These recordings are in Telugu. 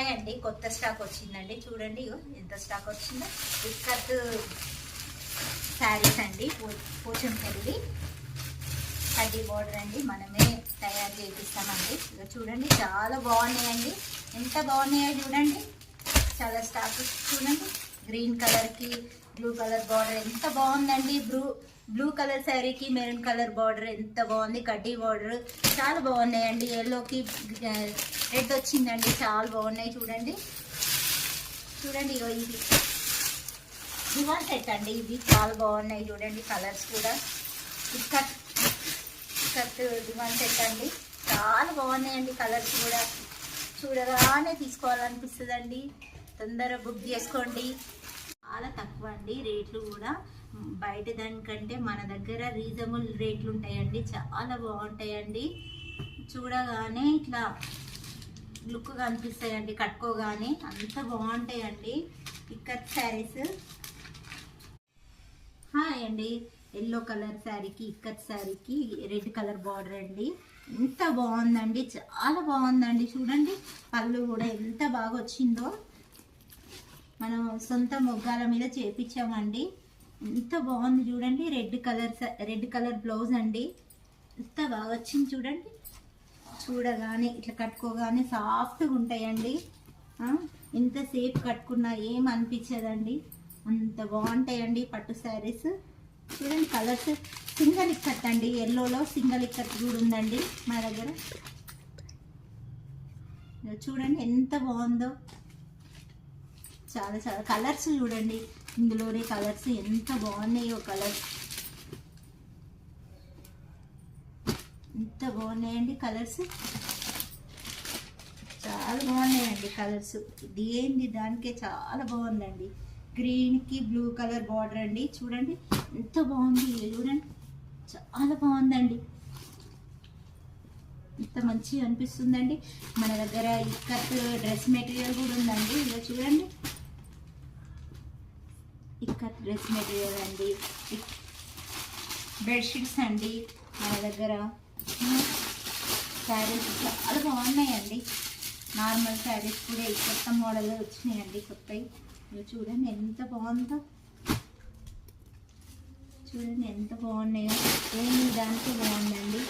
హాయ్ అండి కొత్త స్టాక్ వచ్చిందండి. చూడండి ఎంత స్టాక్ వచ్చిందో. ఇక్కత్ శారీస్ అండి. పో- పోచంపల్లి కడ్డీ బోర్డర్ అండి. మనమే తయారు చేపిస్తామండి. ఇక చూడండి చాలా బాగున్నాయండి. ఎంత బాగున్నాయో చూడండి. చాలా స్టాక్ చూడండి. గ్రీన్ కలర్కి బ్లూ కలర్ బార్డర్ ఎంత బాగుందండి. బ్లూ బ్లూ కలర్ శారీకి మెరూన్ కలర్ బార్డర్ ఎంత బాగుంది. కడ్డీ బార్డర్ చాలా బాగున్నాయండి. ఎల్లోకి రెడ్ వచ్చిందండి. చాలా బాగున్నాయి. చూడండి. చూడండి ఇగో ఇది దివాన్ సెట్ అండి ఇవి. చాలా బాగున్నాయి. చూడండి కలర్స్ కూడా. కట్ కట్ దివాన్ సెట్ అండి. చాలా బాగున్నాయండి కలర్స్ కూడా. చూడగానే తీసుకోవాలనిపిస్తుందండి. తొందరగా బుక్ చేసుకోండి. చాలా తక్కువ అండి రేట్లు కూడా. బయట దానికంటే మన దగ్గర రీజనబుల్ రేట్లు ఉంటాయండి. చాలా బాగుంటాయండి. చూడగానే ఇట్లా లుక్గా అనిపిస్తాయండి కట్టుకోగానే అంత బాగుంటాయండి. ఇక్కత్ శారీస్ హాయ్ అండి. ఎల్లో కలర్ శారీకి ఇక్కత్ శారీకి రెడ్ కలర్ బార్డర్ అండి. ఎంత బాగుందండి. చాలా బాగుందండి. చూడండి పళ్ళు కూడా ఎంత బాగా వచ్చిందో. మనం సొంత మొగ్గాల మీద చేపించామండి. ఎంత బాగుంది చూడండి. Red colour red colour blouse అండి. ఎంత బాగా వచ్చింది చూడండి. చూడగానే ఇట్లా కట్టుకోగానే సాఫ్ట్గా ఉంటాయండి. ఎంతసేపు కట్టుకున్నా ఏం అనిపించదండి. అంత బాగుంటాయండి పట్టు శారీస్. చూడండి కలర్స్ సింగల్ ఇక్కట్ అండి. ఎల్లోలో సింగల్ ఇక్కట్ కూడా ఉందండి మా దగ్గర. చూడండి ఎంత బాగుందో. చాలా చాలా కలర్స్ చూడండి. ఇందులోనే కలర్స్ ఎంత బాగున్నాయో కలర్స్ ఎంత బాగున్నాయండి కలర్స్ చాలా బాగున్నాయండి కలర్స్ ఇది ఏంది? దానికే చాలా బాగుందండి. గ్రీన్కి బ్లూ కలర్ బార్డర్ అండి. చూడండి ఎంత బాగుంది. చూడండి చాలా బాగుందండి. ఎంత మంచిగా అనిపిస్తుందండి. మన దగ్గర ఇక్కత్ డ్రెస్ మెటీరియల్ కూడా ఉందండి. ఇలా చూడండి. ఇక్కడ డ్రెస్ మెటీరియల్ అండి బెడ్షీట్స్ అండి మన దగ్గర. శారీస్ చాలా బాగున్నాయండి. నార్మల్ శారీస్ కూడా ఈ కొత్త మోడల్ వచ్చినాయండి కొత్తవి. ఇవి చూడండి ఎంత బాగుందో. చూడండి ఎంత బాగున్నాయో. ఏమి దానికి బాగుందండి.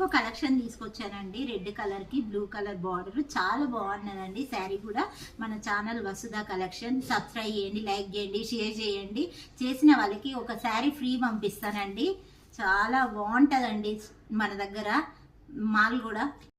ఇంకో కలెక్షన్ తీసుకొచ్చానండి. రెడ్ కలర్కి బ్లూ కలర్ బార్డర్. చాలా బాగున్నదండి. శారీ కూడా మన ఛానల్ వసుధ కలెక్షన్. సబ్స్క్రైబ్ చేయండి లైక్ చేయండి షేర్ చేయండి. చేసిన వాళ్ళకి ఒక శారీ ఫ్రీ పంపిస్తానండి. చాలా బాగుంటుందండి మన దగ్గర. మాల్ కూడా.